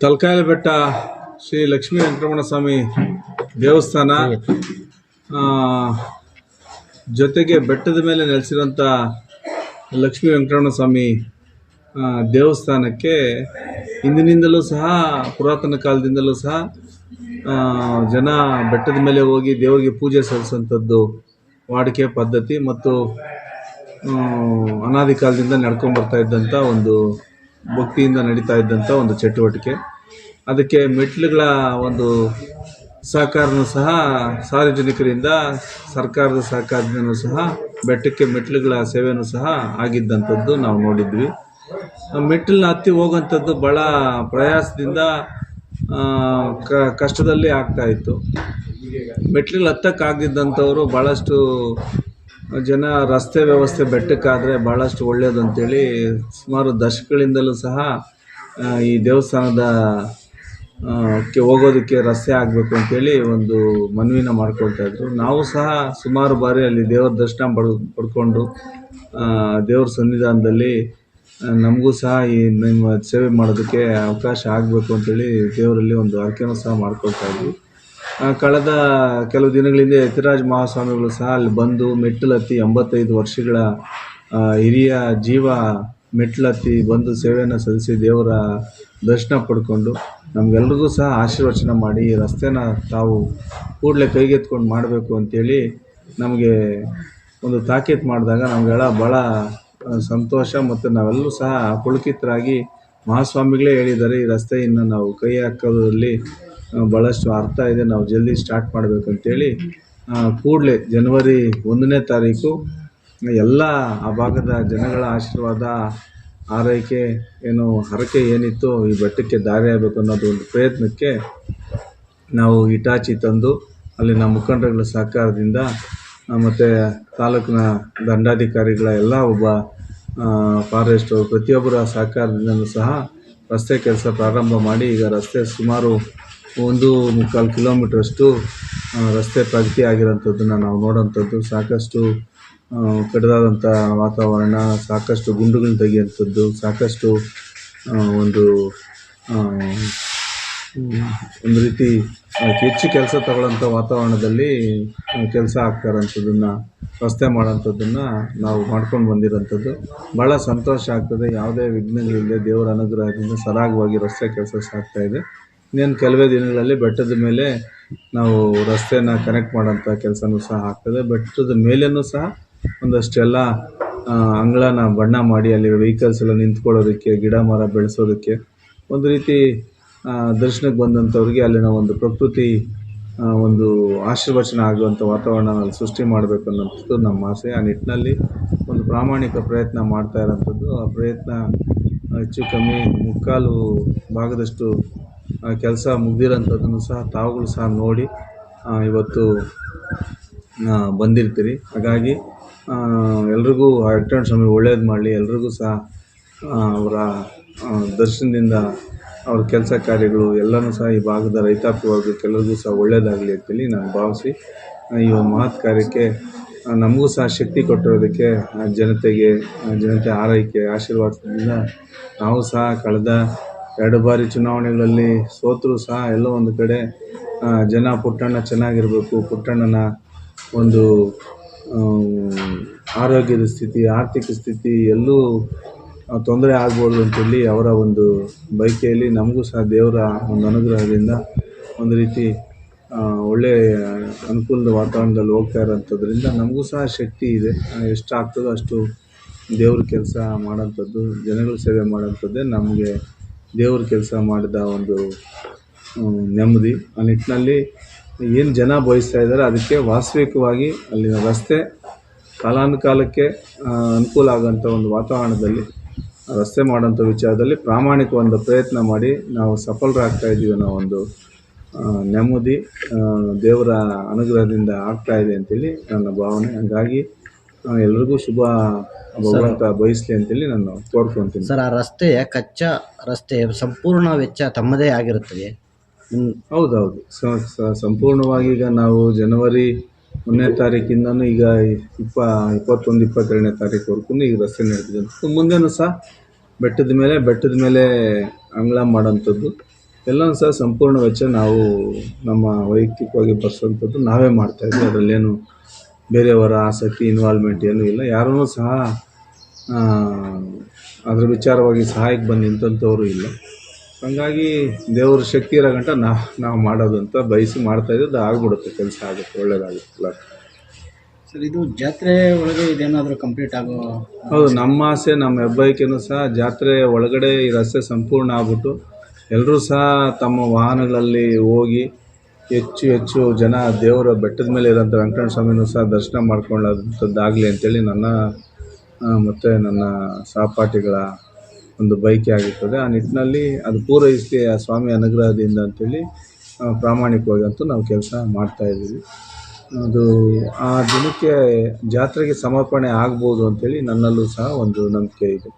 ತಲಕಾಯಲ ಬೆಟ್ಟ ಶ್ರೀ ಲಕ್ಷ್ಮೀ ವೆಂಕಟರಮಣ ಸ್ವಾಮಿ ದೇವಸ್ಥಾನ ಜೊತೆಗೆ ಬೆಟ್ಟದ ಮೇಲೆ ನೆಲೆಸಿರುವಂಥ ಲಕ್ಷ್ಮೀ ವೆಂಕಟರಮಣ ಸ್ವಾಮಿ ದೇವಸ್ಥಾನಕ್ಕೆ ಹಿಂದಿನಿಂದಲೂ ಸಹ, ಪುರಾತನ ಕಾಲದಿಂದಲೂ ಸಹ ಜನ ಬೆಟ್ಟದ ಮೇಲೆ ಹೋಗಿ ದೇವರಿಗೆ ಪೂಜೆ ಸಲ್ಲಿಸುವಂಥದ್ದು ವಾಡಿಕೆ ಪದ್ಧತಿ ಮತ್ತು ಅನಾದಿ ಕಾಲದಿಂದ ನಡ್ಕೊಂಡು ಬರ್ತಾ ಇದ್ದಂಥ ಒಂದು ಭಕ್ತಿಯಿಂದ ನಡೀತಾ ಇದ್ದಂಥ ಒಂದು ಚಟುವಟಿಕೆ. ಅದಕ್ಕೆ ಮೆಟ್ಲುಗಳ ಒಂದು ಸಹಕಾರನೂ ಸಹ, ಸಾರ್ವಜನಿಕರಿಂದ ಸರ್ಕಾರದ ಸಹಕಾರದಿಂದನೂ ಸಹ, ಬೆಟ್ಟಕ್ಕೆ ಮೆಟ್ಲುಗಳ ಸೇವೆಯೂ ಸಹ ಆಗಿದ್ದಂಥದ್ದು ನಾವು ನೋಡಿದ್ವಿ. ಮೆಟ್ಟಿಲನ್ನ ಹತ್ತಿ ಹೋಗುವಂಥದ್ದು ಭಾಳ ಪ್ರಯಾಸದಿಂದ ಕಷ್ಟದಲ್ಲಿ ಆಗ್ತಾ ಇತ್ತು. ಮೆಟ್ಲುಗಳು ಹತ್ತಕ್ಕಾಗದಿದ್ದಂಥವ್ರು ಭಾಳಷ್ಟು ಜನ ರಸ್ತೆ ವ್ಯವಸ್ಥೆ ಬೆಟ್ಟಕ್ಕಾದರೆ ಭಾಳಷ್ಟು ಒಳ್ಳೆಯದು ಅಂತೇಳಿ ಸುಮಾರು ದಶಕಗಳಿಂದಲೂ ಸಹ ಈ ದೇವಸ್ಥಾನದ ಕ್ಕೆ ಹೋಗೋದಕ್ಕೆ ರಸ್ತೆ ಆಗಬೇಕು ಅಂತೇಳಿ ಒಂದು ಮನವಿನ ಮಾಡ್ಕೊಳ್ತಾ ಇದ್ರು. ನಾವು ಸಹ ಸುಮಾರು ಬಾರಿ ಅಲ್ಲಿ ದೇವರ ದರ್ಶನ ಪಡ್, ಪಡ್ಕೊಂಡು ದೇವ್ರ ಸನ್ನಿಧಾನದಲ್ಲಿ ನಮಗೂ ಸಹ ಈ ನಿಮ್ಮ ಸೇವೆ ಮಾಡೋದಕ್ಕೆ ಅವಕಾಶ ಆಗಬೇಕು ಅಂತೇಳಿ ದೇವರಲ್ಲಿ ಒಂದು ಹರಕೆನೂ ಸಹ ಮಾಡ್ಕೊಳ್ತಾ ಇದ್ವಿ. ಕಳೆದ ಕೆಲವು ದಿನಗಳಿಂದ ಯತಿರಾಜ್ ಮಹಾಸ್ವಾಮಿಗಳು ಸಹ ಅಲ್ಲಿ ಬಂದು ಮೆಟ್ಟಿಲು ಹತ್ತಿ ಎಂಬತ್ತೈದು ವರ್ಷಗಳ ಹಿರಿಯ ಜೀವ ಮೆಟ್ಟಿಲು ಹತ್ತಿ ಬಂದು ಸೇವೆಯನ್ನು ಸಲ್ಲಿಸಿ ದೇವರ ದರ್ಶನ ಪಡ್ಕೊಂಡು ನಮಗೆಲ್ರಿಗೂ ಸಹ ಆಶೀರ್ವಚನ ಮಾಡಿ ಈ ರಸ್ತೆನ ತಾವು ಕೂಡಲೇ ಕೈಗೆತ್ಕೊಂಡು ಮಾಡಬೇಕು ಅಂತೇಳಿ ನಮಗೆ ಒಂದು ತಾಕೀತು ಮಾಡಿದಾಗ ನಮಗೆಲ್ಲ ಭಾಳ ಸಂತೋಷ ಮತ್ತು ನಾವೆಲ್ಲರೂ ಸಹ ಪುಳಕಿತರಾಗಿ ಮಹಾಸ್ವಾಮಿಗಳೇ ಹೇಳಿದ್ದಾರೆ ಈ ರಸ್ತೆಯನ್ನು ನಾವು ಕೈ ಹಾಕೋದ್ರಲ್ಲಿ ಭಾಳಷ್ಟು ಅರ್ಥ ಇದೆ. ನಾವು ಜಲ್ದಿ ಸ್ಟಾರ್ಟ್ ಮಾಡಬೇಕು ಅಂತೇಳಿ ಕೂಡಲೇ ಜನವರಿ ಒಂದನೇ ತಾರೀಕು, ಎಲ್ಲ ಆ ಭಾಗದ ಜನಗಳ ಆಶೀರ್ವಾದ, ಆರೈಕೆ ಏನು, ಹರಕೆ ಏನಿತ್ತು ಈ ಬೆಟ್ಟಕ್ಕೆ ದಾರಿ ಆಗಬೇಕು ಅನ್ನೋದು ಒಂದು ಪ್ರಯತ್ನಕ್ಕೆ ನಾವು ಇಟಾಚಿ ತಂದು, ಅಲ್ಲಿನ ಮುಖಂಡರುಗಳ ಸಹಕಾರದಿಂದ ಮತ್ತು ತಾಲೂಕಿನ ದಂಡಾಧಿಕಾರಿಗಳ ಎಲ್ಲ ಒಬ್ಬ ಫಾರೆಸ್ಟ್ ಪ್ರತಿಯೊಬ್ಬರ ಸಹಕಾರದಿಂದಲೂ ಸಹ ರಸ್ತೆ ಕೆಲಸ ಪ್ರಾರಂಭ ಮಾಡಿ, ಈಗ ರಸ್ತೆ ಸುಮಾರು ಒಂದು ಮುಕ್ಕಾಲು ಕಿಲೋಮೀಟ್ರಷ್ಟು ರಸ್ತೆ ಪ್ರಗತಿ ಆಗಿರೋಂಥದ್ದನ್ನು ನಾವು ನೋಡೋಂಥದ್ದು. ಸಾಕಷ್ಟು ಕೆಡದಾದಂಥ ವಾತಾವರಣ, ಸಾಕಷ್ಟು ಗುಂಡುಗಳನ್ನ ತೆಗೆಯುವಂಥದ್ದು, ಸಾಕಷ್ಟು ಒಂದು ಒಂದು ರೀತಿ ಹೆಚ್ಚು ಕೆಲಸ ತಗೊಳ್ಳೋಂಥ ವಾತಾವರಣದಲ್ಲಿ ಕೆಲಸ ಆಗ್ತಾ ಇರೋಂಥದ್ದನ್ನು ರಸ್ತೆ ಮಾಡೋಂಥದ್ದನ್ನು ನಾವು ಮಾಡ್ಕೊಂಡು ಬಂದಿರೋಂಥದ್ದು. ಭಾಳ ಸಂತೋಷ ಆಗ್ತದೆ. ಯಾವುದೇ ವಿಘ್ನಗಳಿಲ್ಲದೆ ದೇವರ ಅನುಗ್ರಹದಿಂದ ಸರಾಗವಾಗಿ ರಸ್ತೆ ಕೆಲಸ ಸಾಗ್ತಾ ಇದೆ ಇನ್ನೇನು ಕೆಲವೇ ದಿನಗಳಲ್ಲಿ ಬೆಟ್ಟದ ಮೇಲೆ ನಾವು ರಸ್ತೆನ ಕನೆಕ್ಟ್ ಮಾಡೋಂಥ ಕೆಲಸನೂ ಸಹ ಆಗ್ತದೆ. ಬೆಟ್ಟದ ಮೇಲೆಯೂ ಸಹ ಒಂದಷ್ಟೆಲ್ಲ ಅಂಗಳನ ಬಣ್ಣ ಮಾಡಿ ಅಲ್ಲಿ ವೆಹಿಕಲ್ಸ್ ಎಲ್ಲ ನಿಂತ್ಕೊಳ್ಳೋದಕ್ಕೆ, ಗಿಡ ಮರ ಬೆಳೆಸೋದಕ್ಕೆ ಒಂದು ರೀತಿ ದರ್ಶನಕ್ಕೆ ಬಂದಂಥವ್ರಿಗೆ ಅಲ್ಲಿನ ಒಂದು ಪ್ರಕೃತಿ ಒಂದು ಆಶೀರ್ವಚನ ಆಗುವಂಥ ವಾತಾವರಣ ಅಲ್ಲಿ ಸೃಷ್ಟಿ ಮಾಡಬೇಕು ಅನ್ನೋಂಥದ್ದು ನಮ್ಮ ಆಸೆ. ಆ ನಿಟ್ಟಿನಲ್ಲಿ ಒಂದು ಪ್ರಾಮಾಣಿಕ ಪ್ರಯತ್ನ ಮಾಡ್ತಾ ಇರೋಂಥದ್ದು. ಆ ಪ್ರಯತ್ನ ಹೆಚ್ಚು ಕಮ್ಮಿ ಮುಕ್ಕಾಲು ಭಾಗದಷ್ಟು ಕೆಲಸ ಮುಗ್ದಿರೋಂಥದ್ದನ್ನು ಸಹ ತಾವುಗಳು ಸಹ ನೋಡಿ ಇವತ್ತು ಬಂದಿರ್ತೀರಿ. ಹಾಗಾಗಿ ಎಲ್ರಿಗೂ ವೆಂಕಟರಮಣ ಸ್ವಾಮಿ ಒಳ್ಳೇದು ಮಾಡಲಿ. ಎಲ್ರಿಗೂ ಸಹ ಅವರ ದರ್ಶನದಿಂದ ಅವ್ರ ಕೆಲಸ ಕಾರ್ಯಗಳು ಎಲ್ಲನೂ ಸಹ ಈ ಭಾಗದ ರೈತಾಪಿ ವರ್ಗಕ್ಕೆಲ್ಲರಿಗೂ ಸಹ ಒಳ್ಳೆಯದಾಗಲಿ ಅಂತೇಳಿ ನಾನು ಭಾವಿಸಿ ಈ ಒಂದು ಮಹತ್ ಕಾರ್ಯಕ್ಕೆ ನಮಗೂ ಸಹ ಶಕ್ತಿ ಕೊಟ್ಟಿರೋದಕ್ಕೆ ಜನತೆಗೆ ಜನತೆ ಆರೈಕೆ, ಆಶೀರ್ವಾದದಿಂದ ನಾವು ಸಹ ಕಳೆದ ಎರಡು ಬಾರಿ ಚುನಾವಣೆಗಳಲ್ಲಿ ಸೋತರೂ ಸಹ ಎಲ್ಲೋ ಒಂದು ಕಡೆ ಜನ ಪುಟ್ಟಣ್ಣ ಚೆನ್ನಾಗಿರಬೇಕು, ಪುಟ್ಟಣ್ಣನ ಒಂದು ಆರೋಗ್ಯದ ಸ್ಥಿತಿ, ಆರ್ಥಿಕ ಸ್ಥಿತಿ ಎಲ್ಲೂ ತೊಂದರೆ ಆಗ್ಬೋದು ಅಂತೇಳಿ ಅವರ ಒಂದು ಬೈಕೆಯಲ್ಲಿ ನಮಗೂ ಸಹ ದೇವರ ಒಂದು ಅನುಗ್ರಹದಿಂದ ಒಂದು ರೀತಿ ಒಳ್ಳೆಯ ಅನುಕೂಲದ ವಾತಾವರಣದಲ್ಲಿ ಹೋಗ್ತಾ ಇರೋಂಥದ್ರಿಂದ ನಮಗೂ ಸಹ ಶಕ್ತಿ ಇದೆ. ಎಷ್ಟಾಗ್ತದೋ ಅಷ್ಟು ದೇವ್ರ ಕೆಲಸ ಮಾಡೋಂಥದ್ದು ಜನಗಳ ಸೇವೆ ಮಾಡೋಂಥದ್ದೇ ನಮಗೆ ದೇವ್ರ ಕೆಲಸ ಮಾಡಿದ ಒಂದು ನೆಮ್ಮದಿ. ಆ ನಿಟ್ಟಿನಲ್ಲಿ ಏನು ಜನ ಬಯಸ್ತಾ ಇದ್ದಾರೆ ಅದಕ್ಕೆ ವಾಸ್ತವಿಕವಾಗಿ ಅಲ್ಲಿನ ರಸ್ತೆ ಕಾಲಾನುಕಾಲಕ್ಕೆ ಅನುಕೂಲ ಆಗೋಂಥ ಒಂದು ವಾತಾವರಣದಲ್ಲಿ, ರಸ್ತೆ ಮಾಡೋಂಥ ವಿಚಾರದಲ್ಲಿ ಪ್ರಾಮಾಣಿಕ ಒಂದು ಪ್ರಯತ್ನ ಮಾಡಿ ನಾವು ಸಫಲರಾಗ್ತಾ ಇದ್ದೀವಿ ಅನ್ನೋ ಒಂದು ನೆಮ್ಮದಿ ದೇವರ ಅನುಗ್ರಹದಿಂದ ಆಗ್ತಾಯಿದೆ ಅಂತೇಳಿ ನನ್ನ ಭಾವನೆ. ಹಾಗಾಗಿ ಎಲ್ರಿಗೂ ಶುಭ ಭಗವಂತ ಬಯಸಲಿ ಅಂತೇಳಿ ನಾನು ಕೋರ್ಕೊಂತೀನಿ. ಸರ್ ಆ ರಸ್ತೆಯ ಕಚ್ಚಾ ರಸ್ತೆ ಸಂಪೂರ್ಣ ವೆಚ್ಚ ತಮ್ಮದೇ ಆಗಿರುತ್ತದೆ. ಹೌದೌದು. ಸಂಪೂರ್ಣವಾಗಿ ಈಗ ನಾವು ಜನವರಿ ಒಂದನೇ ತಾರೀಕಿಂದನೂ ಈಗ ಇಪ್ಪ ಇಪ್ಪತ್ತೊಂದು ಇಪ್ಪತ್ತೆರಡನೇ ತಾರೀಕುವರೆಗೂ ಈಗ ರಸ್ತೆ ನಡೆದಿದೆ ಮುಂದೆನೂ ಸಹ ಬೆಟ್ಟದ ಮೇಲೆ ಬೆಟ್ಟದ ಮೇಲೆ ಅಂಗಳ ಮಾಡೋಂಥದ್ದು ಎಲ್ಲನೂ ಸಹ ಸಂಪೂರ್ಣ ವೆಚ್ಚ ನಾವು ನಮ್ಮ ವೈಯಕ್ತಿಕವಾಗಿ ಬರ್ಸೋಂಥದ್ದು ನಾವೇ ಮಾಡ್ತಾಯಿದ್ವಿ ಅದರಲ್ಲೇನು ಬೇರೆಯವರ ಆಸಕ್ತಿ ಇನ್ವಾಲ್ವ್ಮೆಂಟ್ ಏನೂ ಇಲ್ಲ. ಯಾರೂ ಸಹ ಅದರ ವಿಚಾರವಾಗಿ ಸಹಾಯಕ್ಕೆ ಬಂದು ನಿಂತವರು ಇಲ್ಲ. ಹಾಗಾಗಿ ದೇವ್ರ ಶಕ್ತಿ ಇರೋ ಗಂಟ ನಾವು ನಾವು ಮಾಡೋದು ಅಂತ ಬಯಸಿ ಮಾಡ್ತಾಯಿದ್ದು ಅದು ಆಗ್ಬಿಡುತ್ತೆ ಕೆಲಸ ಆಗುತ್ತೆ ಒಳ್ಳೇದಾಗುತ್ತೆ. ಎಲ್ಲ ಸರ್ ಇದು ಜಾತ್ರೆ ಒಳಗೆ ಇದೇನಾದರೂ ಕಂಪ್ಲೀಟ್ ಆಗೋ ಹೌದು ನಮ್ಮ ಆಸೆ ನಮ್ಮ ಹೆಬ್ಬಯಕೆನೂ ಸಹ ಜಾತ್ರೆ ಒಳಗಡೆ ಈ ರಸ್ತೆ ಸಂಪೂರ್ಣ ಆಗ್ಬಿಟ್ಟು ಎಲ್ಲರೂ ಸಹ ತಮ್ಮ ವಾಹನಗಳಲ್ಲಿ ಹೋಗಿ ಹೆಚ್ಚು ಹೆಚ್ಚು ಜನ ದೇವರ ಬೆಟ್ಟದ ಮೇಲೆ ಇರೋಂಥ ವೆಂಕಟರಮಣ ಸ್ವಾಮಿನೂ ಸಹ ದರ್ಶನ ಮಾಡ್ಕೊಳ್ಳೋಂಥದ್ದಾಗಲಿ ಅಂತೇಳಿ ನನ್ನ ಮತ್ತು ನನ್ನ ಸಹಪಾಠಿಗಳ ಒಂದು ಬೈಕೆ ಆಗಿರ್ತದೆ. ಆ ನಿಟ್ಟಿನಲ್ಲಿ ಅದು ಪೂರೈಸಲಿ ಆ ಸ್ವಾಮಿ ಅನುಗ್ರಹದಿಂದ ಅಂತೇಳಿ ಪ್ರಾಮಾಣಿಕವಾಗಿ ಅಂತೂ ನಾವು ಕೆಲಸ ಮಾಡ್ತಾಯಿದ್ದೀವಿ ಅದು ಆ ದಿನಕ್ಕೆ ಜಾತ್ರೆಗೆ ಸಮರ್ಪಣೆ ಆಗ್ಬೋದು ಅಂತೇಳಿ ನನ್ನಲ್ಲೂ ಸಹ ಒಂದು ನಂಬಿಕೆ ಇದೆ.